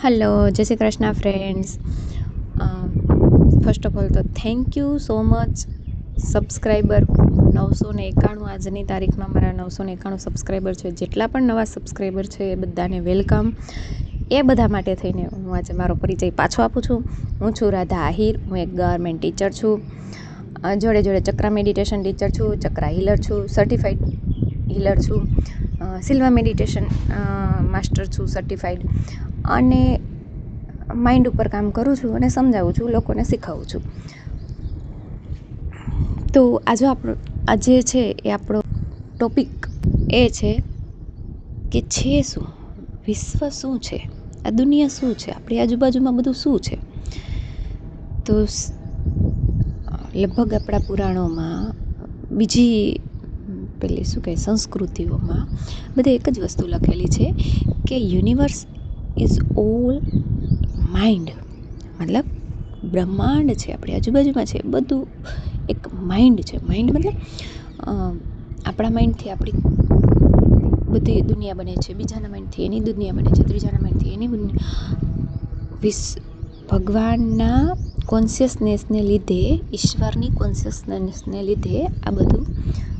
Hello Jai Shri Krishna friends first of all તો thank you so much subscriber નવસો ને એકાણું, આજની તારીખમાં મારા નવસો ને એકાણું સબસ્ક્રાઈબર છે. જેટલા પણ નવા સબસ્ક્રાઈબર છે, એ બધાને વેલકમ એ બધા માટે થઈને હું આજે મારો પરિચય પાછો આપું છું. હું છું રાધા આહિર, હું એક ગવર્મેન્ટ ટીચર છું. જોડે જોડે ચક્રા મેડિટેશન ટીચર છું, ચક્રા હીલર છું સર્ટિફાઈડ હીલર છું. સિલ્વા મેડિટેશન માસ્ટર છું સર્ટિફાઈડ અને માઇન્ડ ઉપર કામ કરું છું અને સમજાવું છું, લોકોને શીખવું છું. તો આજે આપણો આજે છે એ આપણો ટોપિક એ છે કે છે શું? વિશ્વ શું છે? આ દુનિયા શું છે? આપણી આજુબાજુમાં બધું શું છે? તો લગભગ આપણા પુરાણોમાં બીજી પેલી શું કહે સંસ્કૃતિઓમાં બધે એક જ વસ્તુ લખેલી છે કે યુનિવર્સ ઇઝ ઓલ માઇન્ડ. મતલબ બ્રહ્માંડ છે, આપણી આજુબાજુમાં છે, બધું એક માઇન્ડ છે. માઇન્ડ મતલબ આપણા માઇન્ડથી આપણી બધી દુનિયા બને છે. બીજાના માઇન્ડથી એની દુનિયા બને છે, ત્રીજાના માઇન્ડથી એની વિસ, ભગવાનના કોન્શિયસનેસને લીધે, ઈશ્વરની કોન્શિયસનેસને લીધે આ બધું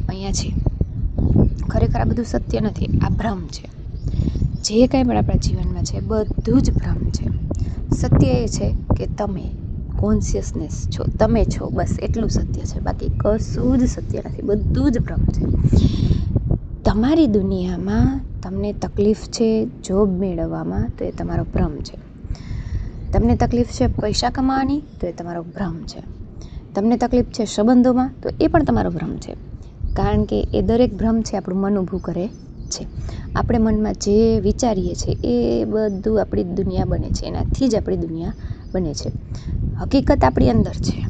અહીંયા છે. ખરેખર આ બધું સત્ય નથી, આ ભ્રમ છે. જે કાંઈ પણ આપણા જીવનમાં છે, બધું જ ભ્રમ છે. સત્ય એ છે કે તમે કોન્શિયસનેસ છો, તમે છો, બસ એટલું સત્ય છે. બાકી કશું જ સત્ય નથી, બધું જ ભ્રમ છે. તમારી દુનિયામાં તમને તકલીફ છે જોબ મેળવવામાં, તો એ તમારો ભ્રમ છે. તમને તકલીફ છે પૈસા કમાવાની, તો એ તમારો ભ્રમ છે. તમને તકલીફ છે સંબંધોમાં, તો એ પણ તમારો ભ્રમ છે. કારણ કે એ દરેક ભ્રમ છે, આપણું મન ઊભું કરે છે. આપણે મનમાં જે વિચારીએ છીએ એ બધું આપણી દુનિયા બને છે, એનાથી જ આપણી દુનિયા બને છે. હકીકત આપણી અંદર છે.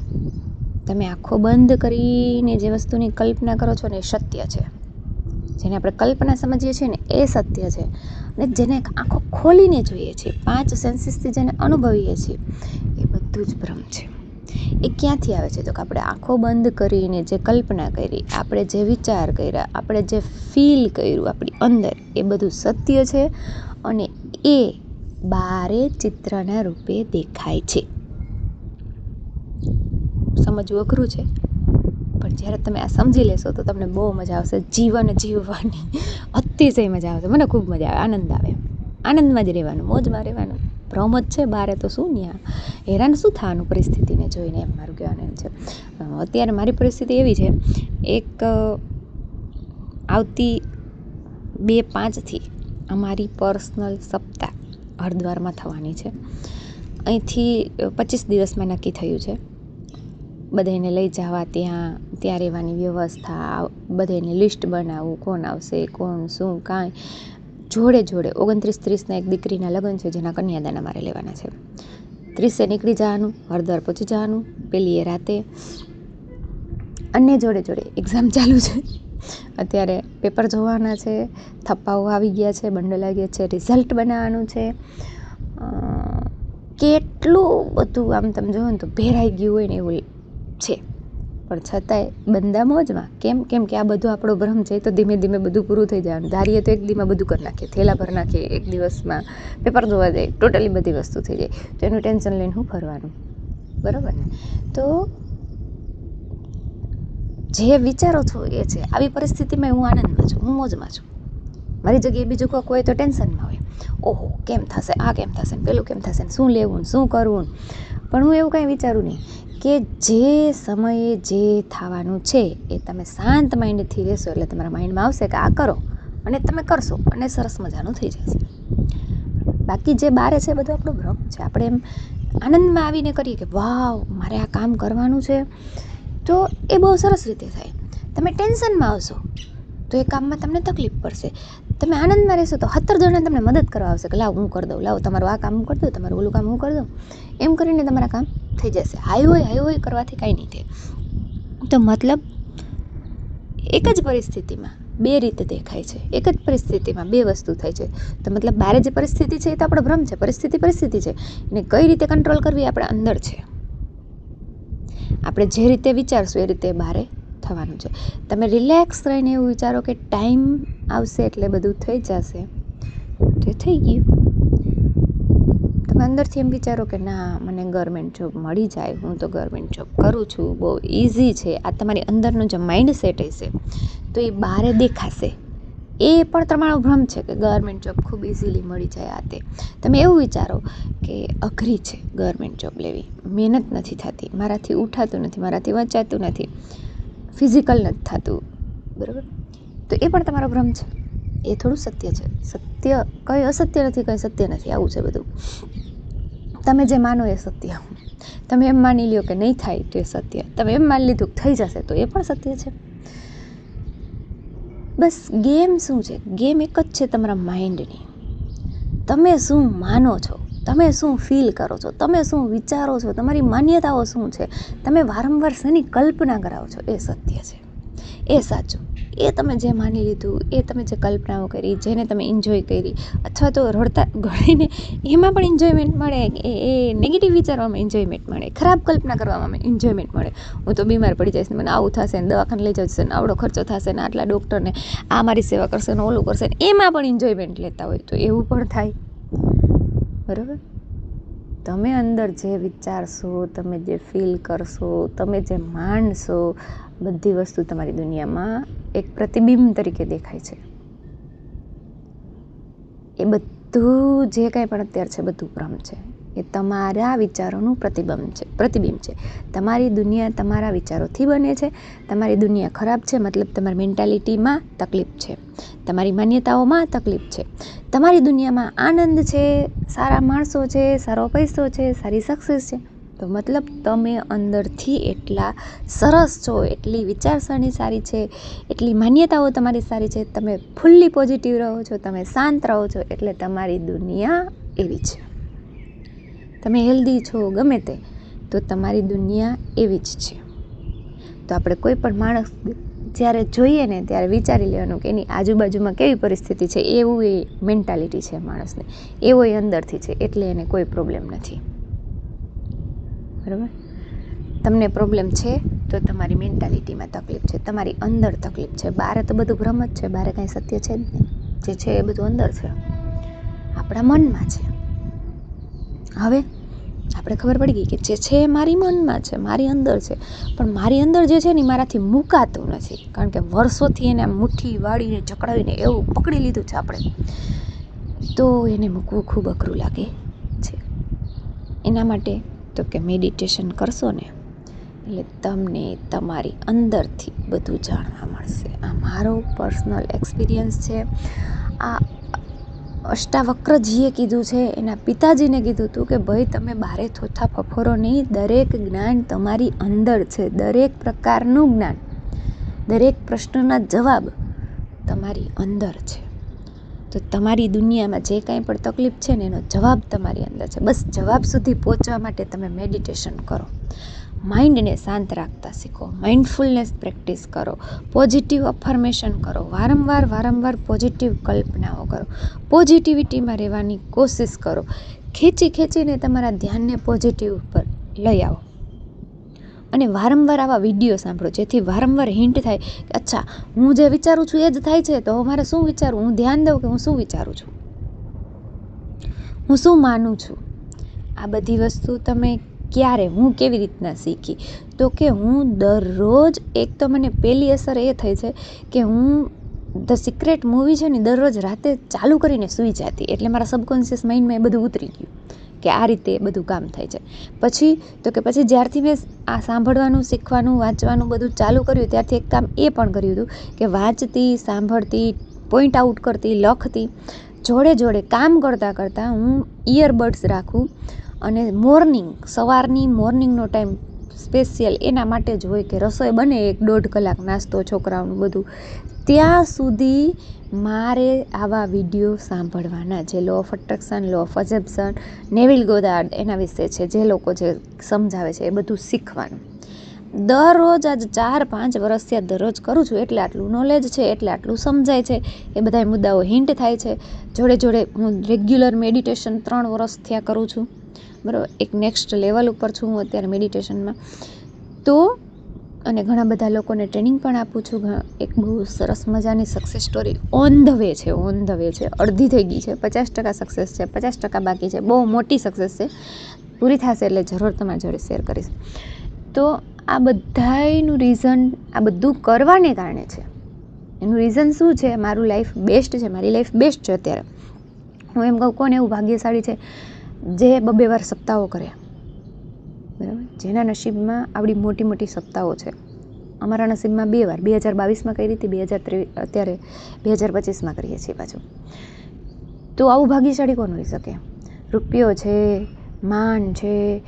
તમે આંખો બંધ કરીને જે વસ્તુની કલ્પના કરો છો ને, એ સત્ય છે. જેને આપણે કલ્પના સમજીએ છીએ ને, એ સત્ય છે. અને જેને આંખો ખોલીને જોઈએ છીએ, પાંચ સેન્સીસથી જેને અનુભવીએ છીએ, એ બધું જ ભ્રમ છે. એ ક્યાંથી આવે છે? તો કે આપણે આંખો બંધ કરીને જે કલ્પના કરી, આપણે જે વિચાર કર્યા, આપણે જે ફીલ કર્યું આપણી અંદર, એ બધું સત્ય છે અને એ બારે ચિત્રના રૂપે દેખાય છે. સમજવું અઘરું છે? પણ જ્યારે તમે આ સમજી લેશો, તો તમને બહુ મજા આવશે. જીવન જીવવાની અતિશય મજા આવશે. મને ખૂબ મજા આવે. આનંદ આવે. આનંદમાં જ રહેવાનું, મોજમાં રહેવાનું. ભ્રમ છે, બારે તો શું ત્યાં હેરાન શું થવાનું પરિસ્થિતિને જોઈને? એમ મારું કહેવાનું એમ છે. અત્યારે મારી પરિસ્થિતિ એવી છે, એક આવતી બે પાંચથી અમારી પર્સનલ સપ્તાહ હરિદ્વારમાં થવાની છે. અહીંથી પચીસ દિવસમાં નક્કી થયું છે. બધાને લઈ જવા ત્યાં ત્યાં રહેવાની વ્યવસ્થા બધાને લિસ્ટ બનાવવું કોણ આવશે, કોણ શું, કાંઈ. જોડે જોડે ઓગણત્રીસ ત્રીસના એક દીકરીના લગ્ન છે, જેના કન્યાદાન અમારે લેવાના છે. ત્રીસે નીકળી જવાનું હરદ્વાર પહોંચી જવાનું પેલી એ રાતે અને જોડે જોડે એક્ઝામ ચાલુ છે. અત્યારે પેપર જોવાના છે, થપ્પાઓ આવી ગયા છે, બંડલ આવી ગયા છે રિઝલ્ટ બનાવવાનું છે. કેટલું બધું આમ તમે જોવો ને તો ભેરાઈ ગયું હોય ને એવું છે. પણ છતાંય બંદા મોજમાં કેમ કેમ કે આ બધું આપણો ભ્રમ છે તો ધીમે ધીમે બધું પૂરું થઈ જવાનું. ધારીએ તો એક દીમાં બધું કરી નાખીએ, થેલા ભર નાખીએ, એક દિવસમાં પેપર જોવા જાય, ટોટલી બધી વસ્તુ થઈ જાય. તો એનું ટેન્શન લઈને હું ફરવાનું? બરાબર? ને તો જે વિચારો છો એ છે. આવી પરિસ્થિતિમાં હું આનંદમાં છું, હું મોજમાં છું. મારી જગ્યાએ બીજું કોઈક હોય તો ટેન્શનમાં હોય. ઓહો, કેમ થશે? આ કેમ થશે? પેલું કેમ થશે? શું લેવું શું કરવું પણ હું એવું કાંઈ વિચારું નહીં કે જે સમયે જે થવાનું છે એ તમે શાંત માઇન્ડથી રહેશો એટલે તમારા માઇન્ડમાં આવશે કે આ કરો અને તમે કરશો અને સરસ મજાનું થઈ જશે. બાકી જે બારે છે બધું આપણો ભ્રમ છે. આપણે એમ આનંદમાં આવીને કરીએ કે વાવ, મારે આ કામ કરવાનું છે. તો એ બહુ સરસ રીતે થાય. તમે ટેન્શનમાં આવશો. તો એ કામમાં તમને તકલીફ પડશે. તમે આનંદમાં રહેશો તો સત્તર જણા તમને મદદ કરવા આવશે કે લાવ, હું કરી દઉં, લાવ, તમારું આ કામ હું કરી દઉં, તમારું ઓલું કામ હું કરી દઉં. એમ કરીને તમારા કામ થઈ જશે. હાઈ હોય હાઈ હોય કરવાથી કાંઈ નહીં થાય. તો મતલબ એક જ પરિસ્થિતિમાં બે રીતે દેખાય છે. એક જ પરિસ્થિતિમાં બે વસ્તુ થાય છે. તો મતલબ બારે જે પરિસ્થિતિ છે એ તો આપણો ભ્રમ છે. પરિસ્થિતિ પરિસ્થિતિ છે. એને કઈ રીતે કંટ્રોલ કરવી આપણા અંદર છે. આપણે જે રીતે વિચારશું એ રીતે બારે થવાનું છે. તમે રિલેક્સ રહીને એવું વિચારો કે ટાઈમ આવશે એટલે બધું થઈ જશે. તે થઈ ગયું. તમે અંદરથી એમ વિચારો કે ના, મને ગવર્મેન્ટ જોબ મળી જાય. હું તો ગવર્મેન્ટ જોબ કરું છું. બહુ ઇઝી છે. આ તમારી અંદરનું જે માઇન્ડ સેટ હશે, તો એ બહારે દેખાશે. એ પણ તમારો ભ્રમ છે કે ગવર્મેન્ટ જોબ ખૂબ ઇઝીલી મળી જાય આ તે. તમે એવું વિચારો કે અઘરી છે ગવર્મેન્ટ જોબ લેવી. મહેનત નથી થતી. મારાથી ઉઠાતું નથી. મારાથી વંચાતું નથી. ફિઝિકલ નથી થતું. બરાબર? તો એ પણ તમારો ભ્રમ છે. એ થોડું સત્ય છે. સત્ય કંઈ અસત્ય નથી, કંઈ સત્ય નથી. આવું છે બધું. તમે જે માનો એ સત્ય. તમે એમ માની લ્યો કે નહીં થાય તો સત્ય. તમે એમ માની લીધું થઈ જશે તો એ પણ સત્ય છે. બસ ગેમ શું છે? ગેમ એક જ છે તમારા માઇન્ડની. તમે શું માનો છો? તમે શું ફીલ કરો છો? તમે શું વિચારો છો? તમારી માન્યતાઓ શું છે? તમે વારંવાર શેની કલ્પના કરાવો છો? એ સત્ય છે. એ સાચું. એ તમે જે માની લીધું, એ તમે જે કલ્પનાઓ કરી, જેને તમે એન્જોય કરી, અથવા તો રડતા ગળીને એમાં પણ એન્જોયમેન્ટ મળે એ એ નેગેટિવ વિચારવામાં એન્જોયમેન્ટ મળે, ખરાબ કલ્પના કરવામાં એન્જોયમેન્ટ મળે. હું તો બીમાર પડી જઈશ ને મને આવું થશે ને દવાખાને લઈ જશે ને આવડો ખર્ચો થશે ને આટલા ડૉક્ટરને આ મારી સેવા કરશે ને ઓલું કરશે ને એમાં પણ એન્જોયમેન્ટ લેતા હોય તો એવું પણ થાય. બરાબર? તમે અંદર જે વિચારશો, તમે જે ફીલ કરશો, તમે જે માણશો, બધી વસ્તુ તમારી દુનિયામાં એક પ્રતિબિંબ તરીકે દેખાય છે. એ બધું જે કાંઈ પણ અત્યારે છે, બધું ભ્રમ છે. એ તમારા વિચારોનું પ્રતિબંધ છે, પ્રતિબિંબ છે. તમારી દુનિયા તમારા વિચારોથી બને છે. તમારી દુનિયા ખરાબ છે, મતલબ તમારી મેન્ટાલિટીમાં તકલીફ છે. તમારી માન્યતાઓમાં તકલીફ છે. તમારી દુનિયામાં આનંદ છે, સારા માણસો છે, સારો પૈસો છે, સારી સક્સેસ છે. તો મતલબ તમે અંદરથી એટલા સરસ છો, એટલી વિચારસરણી સારી છે, એટલી માન્યતાઓ તમારી સારી છે, તમે ફૂલ્લી પોઝિટિવ રહો છો, તમે શાંત રહો છો, એટલે તમારી દુનિયા એવી છે. તમે હેલ્ધી છો, ગમે તે, તો તમારી દુનિયા એવી જ છે. તો આપણે કોઈ પણ માણસ જ્યારે જોઈએ ને ત્યારે વિચારી લેવાનું કે એની આજુબાજુમાં કેવી પરિસ્થિતિ છે, એવું એ મેન્ટાલિટી છે માણસને. એવો એ અંદરથી છે, એટલે એને કોઈ પ્રોબ્લેમ નથી. બરાબર? તમને પ્રોબ્લેમ છે, તો તમારી મેન્ટાલિટીમાં તકલીફ છે. તમારી અંદર તકલીફ છે. બહાર તો બધું ભ્રમ જ છે. બહાર કાંઈ સત્ય છે જ નહીં. જે છે એ બધું અંદર છે. આપણા મનમાં છે. હવે આપણે ખબર પડી ગઈ કે જે છે એ મારી મનમાં છે, મારી અંદર છે. પણ મારી અંદર જે છે ને એ મારાથી મુકાતું નથી. કારણ કે વર્ષોથી એને આમ મુઠ્ઠી વાળીને, જકડાવીને એવું પકડી લીધું છે આપણે. તો એને મૂકવું ખૂબ અઘરું લાગે છે. એના માટે તો કે મેડિટેશન કરશો ને, એટલે તમને તમારી અંદરથી બધું જાણવા મળશે. આ મારો પર્સનલ એક્સપિરિયન્સ છે. આ અષ્ટાવક્રજીએ કીધું છે, એના પિતાજીને કીધું હતું કે, ભાઈ, તમે બારે થોથા ફફરો નહીં, દરેક જ્ઞાન તમારી અંદર છે, દરેક પ્રકારનું જ્ઞાન, દરેક પ્રશ્નના જવાબ તમારી અંદર છે. તો તમારી દુનિયામાં જે કાંઈ પણ તકલીફ છે ને, એનો જવાબ તમારી અંદર છે. બસ જવાબ સુધી પહોંચવા માટે તમે મેડિટેશન કરો. માઇન્ડને શાંત રાખતા શીખો. માઇન્ડફુલનેસ પ્રેક્ટિસ કરો. પોઝિટિવ અફર્મેશન કરો. વારંવાર વારંવાર પોઝિટિવ કલ્પનાઓ કરો. પોઝિટિવિટીમાં રહેવાની કોશિશ કરો. ખેંચી ખેંચીને તમારા ધ્યાનને પોઝિટિવ ઉપર લઈ આવો. અને વારંવાર આવા વીડિયો સાંભળો. જેથી વારંવાર હિન્ટ થાય કે, અચ્છા, હું જે વિચારું છું એ જ થાય છે. તો મારે શું વિચારવું? હું ધ્યાન દઉં કે હું શું વિચારું છું? હું શું માનું છું? આ બધી વસ્તુ તમે ક્યારે હું કેવી રીતના શીખી? તો કે હું દરરોજ, એક તો મને પહેલી અસર એ થઈ છે કે હું ધ સિક્રેટ મૂવી છે ને દરરોજ રાતે ચાલુ કરીને સૂઈ જતી. એટલે મારા સબકોન્શિયસ માઇન્ડમાં એ બધું ઉતરી ગયું કે આ રીતે બધું કામ થાય છે. પછી, તો કે પછી જ્યારથી મેં આ સાંભળવાનું, શીખવાનું, વાંચવાનું બધું ચાલુ કર્યું, ત્યારથી એક કામ એ પણ કર્યું હતું કે વાંચતી, સાંભળતી પોઈન્ટ આઉટ કરતી, લખતી, જોડે જોડે કામ કરતાં કરતાં હું ઇયરબડ્સ રાખું અને મોર્નિંગ, સવારની મોર્નિંગનો ટાઈમ સ્પેશિયલ એના માટે જ હોય કે રસોઈ બને એક દોઢ કલાક નાસ્તો, છોકરાઓનું બધું. ત્યાં સુધી મારે આવા વીડિયો સાંભળવાના જે law of attraction law of assumption Neville Goddard એના વિશે છે, જે લોકો જે સમજાવે છે એ બધું શીખવાનું. દરરોજ આજ ચાર, પાંચ વર્ષથી દરરોજ કરું છું, એટલે આટલું નોલેજ છે, એટલે આટલું સમજાય છે, એ બધા મુદ્દાઓ હિન્ટ થાય છે. જોડે જોડે હું રેગ્યુલર મેડિટેશન ત્રણ વર્ષ થયા કરું છું. બરાબર? એક નેક્સ્ટ લેવલ ઉપર છું હું અત્યારે મેડિટેશનમાં તો અને ઘણા બધા લોકોને ટ્રેનિંગ પણ આપું છું. એક બહુ સરસ મજાની success story on the way છે ઓન ધ વે છે. અડધી થઈ ગઈ છે, પચાસ ટકા સક્સેસ છે, પચાસ ટકા બાકી છે. બહુ મોટી સક્સેસ છે. પૂરી થશે એટલે જરૂર તમારી જોડે શેર કરીશ. તો આ બધાયનું રીઝન આ બધું કરવાને કારણે છે. એનું રીઝન શું છે? મારું લાઈફ બેસ્ટ છે. મારી લાઈફ બેસ્ટ છે અત્યારે. હું એમ કહું કોને એવું ભાગ્યશાળી છે? જે બબે વાર સપ્તાહો કરે. બરાબર? જેના નસીબમાં આવડી મોટી મોટી સપ્તાહો છે. અમારા નસીબમાં બે વાર. બે હજાર બાવીસમાં કરી હતી, બે હજાર ત્રેવીસ અત્યારે બે હજાર પચીસમાં કરીએ છીએ પાછું. તો આવું ભાગ્યશાળી કોણ હોઈ શકે? રૂપિયો છે, માન છે,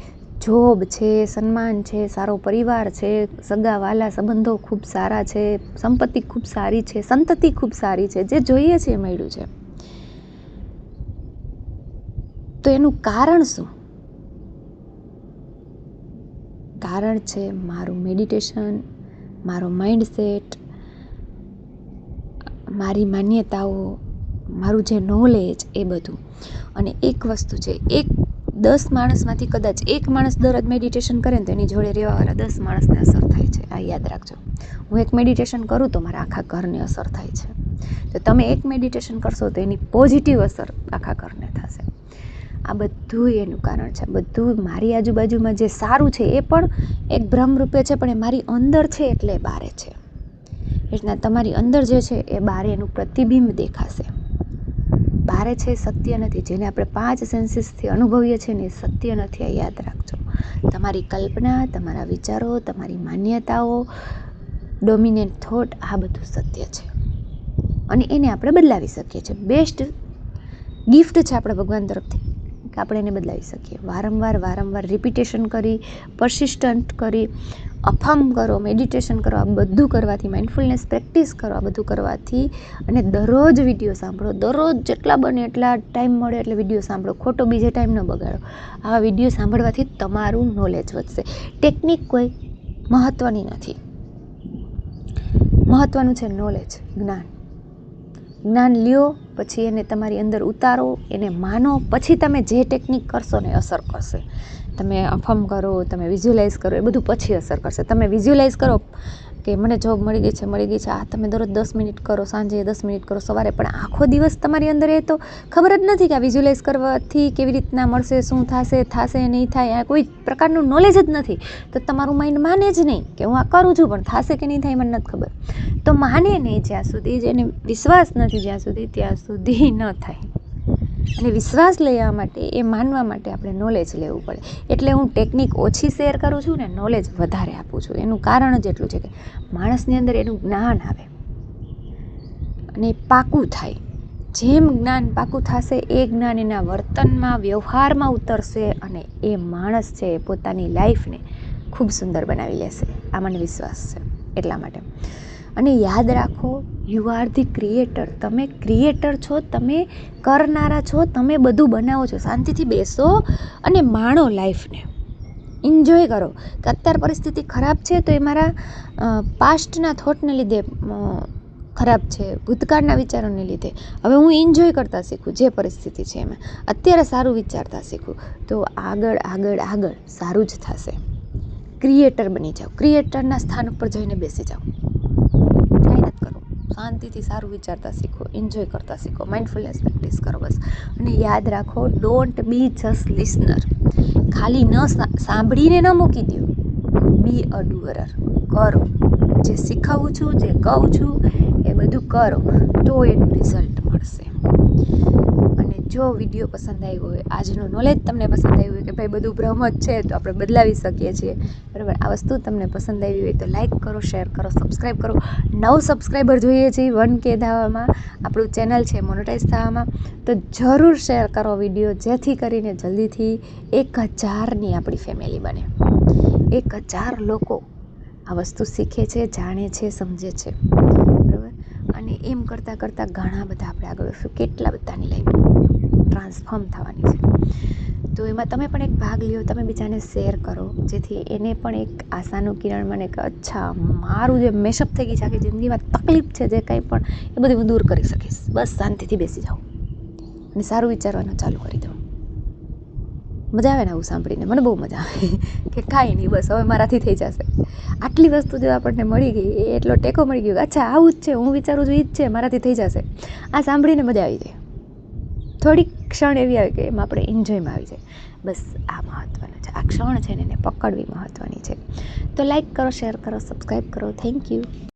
જોબ છે, સન્માન છે, સારો પરિવાર છે, સગા, વાલા, સંબંધો ખૂબ સારા છે, સંપત્તિ ખૂબ સારી છે, સંતતિ ખૂબ સારી છે, જે જોઈએ છે એ મળ્યું છે. તો એનું કારણ શું? કારણ છે મારું મેડિટેશન મારો માઇન્ડસેટ મારી માન્યતાઓ, મારું જે નોલેજ એ બધું. અને એક વસ્તુ છે, એક દસ માણસમાંથી કદાચ એક માણસ દરરોજ મેડિટેશન કરે ને તો એની જોડે રહેવાવાળા દસ માણસને અસર થાય છે. આ યાદ રાખજો. હું એક મેડિટેશન કરું તો મારા આખા ઘરને અસર થાય છે. તો તમે એક મેડિટેશન કરશો તો એની પોઝિટિવ અસર આખા ઘરને થશે. આ બધું એનું કારણ છે. બધું મારી આજુબાજુમાં જે સારું છે એ પણ એક ભ્રમરૂપે છે, પણ એ મારી અંદર છે એટલે એ બારે છે. રીતના તમારી અંદર જે છે એ બારે એનું પ્રતિબિંબ દેખાશે. બારે છે સત્ય નથી, જેને આપણે પાંચ સેન્સીસથી અનુભવીએ છીએ ને એ સત્ય નથી, આ યાદ રાખજો. તમારી કલ્પના, તમારા વિચારો, તમારી માન્યતાઓ ડોમિનેટ થોટ આ બધું સત્ય છે. અને એને આપણે બદલાવી શકીએ છીએ. બેસ્ટ ગિફ્ટ છે આપણે ભગવાન તરફથી. આપણે એને બદલાવી શકીએ. વારંવાર વારંવાર રિપીટેશન કરી પરસિસ્ટન્ટ કરી, અફામ કરો મેડિટેશન કરો, આ બધું કરવાથી માઇન્ડફુલનેસ પ્રેક્ટિસ કરો, આ બધું કરવાથી અને દરરોજ વીડિયો સાંભળો. દરરોજ જેટલા બને એટલા ટાઈમ મળે એટલે વીડિયો સાંભળો. ખોટો બીજે ટાઈમ ન બગાડો. આવા વીડિયો સાંભળવાથી તમારું નોલેજ વધશે. ટેકનિક કોઈ મહત્ત્વની નથી. મહત્ત્વનું છે નોલેજ જ્ઞાન. જ્ઞાન લ્યો, પછી એને તમારી અંદર ઉતારો, એને માનો, પછી તમે જે ટેકનિક કરશો ને અસર કરશે. તમે અફમ કરો, તમે વિઝ્યુલાઇઝ કરો, એ બધું પછી અસર કરશે. તમે વિઝ્યુલાઇઝ કરો કે મને જોબ મળી ગઈ છે, મળી ગઈ છે. આ તમે દરરોજ દસ મિનિટ કરો, સાંજે દસ મિનિટ કરો, સવારે. પણ આખો દિવસ તમારી અંદર એ તો ખબર જ નથી કે આ વિઝ્યુલાઇઝ કરવાથી કેવી રીતના મળશે, શું થશે થશે નહીં થાય, આ કોઈ પ્રકારનું નોલેજ જ નથી. તો તમારું માઇન્ડ માને જ નહીં કે હું આ કરું છું, પણ થશે કે નહીં થાય મને નથી ખબર. તો માને નહીં જ્યાં સુધી, જેને વિશ્વાસ નથી, જ્યાં સુધી ત્યાં સુધી ન થાય. અને વિશ્વાસ લેવા માટે, એ માનવા માટે આપણે નોલેજ લેવું પડે. એટલે હું ટેકનિક ઓછી શેર કરું છું ને નોલેજ વધારે આપું છું. એનું કારણ જ એટલું છે કે માણસની અંદર એનું જ્ઞાન આવે. અને પાકું થાય. જેમ જ્ઞાન પાકું થશે, એ જ્ઞાન એના વર્તનમાં, વ્યવહારમાં ઉતરશે અને એ માણસ છે એ પોતાની લાઈફને ખૂબ સુંદર બનાવી લેશે. આ મને વિશ્વાસ છે. એટલા માટે. અને યાદ રાખો યુ આર ધી ક્રિએટર તમે ક્રિએટર છો, તમે કરનારા છો, તમે બધું બનાવો છો. શાંતિથી બેસો અને માણો લાઈફને એન્જોય કરો. કે અત્યારે પરિસ્થિતિ ખરાબ છે તો એ મારા પાસ્ટના થોટને લીધે ખરાબ છે, ભૂતકાળના વિચારોને લીધે. હવે હું એન્જોય કરતાં શીખું, જે પરિસ્થિતિ છે એમાં. અત્યારે સારું વિચારતા શીખું. તો આગળ આગળ આગળ સારું જ થશે. ક્રિએટર બની જાઓ. ક્રિએટરના સ્થાન ઉપર જઈને બેસી જાઓ. શાંતિથી સારું વિચારતા શીખો એન્જોય કરતા શીખો માઇન્ડફુલનેસ પ્રેક્ટિસ કરો બસ. અને યાદ રાખો ડોન્ટ બી જસ્ટ લિસનર ખાલી ન સાંભળીને ન મૂકી દો બી અ ડુઅરર કરો. જે શીખવું છું, જે કહું છું, એ બધું કરો, તો એનું રિઝલ્ટ મળશે. જો વીડિયો પસંદ આવ્યો હોય, આજનું નોલેજ તમને પસંદ આવ્યું હોય કે ભાઈ બધું ભ્રમ જ છે, તો આપણે બદલાવી શકીએ છીએ. બરાબર? આ વસ્તુ તમને પસંદ આવી હોય તો લાઈક કરો શેર કરો સબસ્ક્રાઈબ કરો. નવ સબસ્ક્રાઈબર જોઈએ છીએ વન કે ધાવામાં. આપણું ચેનલ છે મોનોટાઈઝ થવામાં. તો જરૂર શેર કરો વીડિયો, જેથી કરીને જલ્દીથી એક હજારની આપણી ફેમિલી બને. એક હજાર લોકો આ વસ્તુ શીખે છે, જાણે છે, સમજે છે. બરાબર? અને એમ કરતાં કરતાં ઘણા બધા આપણે આગળ વધશું. કેટલા બધાની લાઈફ ટ્રાન્સફોર્મ થવાની છે. તો એમાં તમે પણ એક ભાગ લ્યો, તમે બીજાને શેર કરો. જેથી એને પણ એક આશાનું કિરણ મને કે, અચ્છા, મારું જે મેશઅપ થઈ ગઈ છે, આખી જિંદગીમાં તકલીફ છે જે કંઈ પણ, એ બધી હું દૂર કરી શકીશ. બસ, શાંતિથી બેસી જાઉં અને સારું વિચારવાનું ચાલુ કરી દઉં મજા આવે ને આવું સાંભળીને? મને બહુ મજા આવે. કે કાંઈ નહીં, બસ, હવે મારાથી થઈ જશે. આટલી વસ્તુ જો આપણને મળી ગઈ એટલો ટેકો મળી ગયો અચ્છા, આવું જ છે, હું વિચારું છું એ જ છે, મારાથી થઈ જશે. આ સાંભળીને મજા આવી જાય. થોડીક ક્ષણ એવી આવે કે એમાં આપણે એન્જોયમાં આવી જાય. બસ આ મહત્ત્વનું છે. આ ક્ષણ છે ને એને પકડવી મહત્ત્વની છે. તો લાઈક કરો શેર કરો સબસ્ક્રાઈબ કરો. Thank you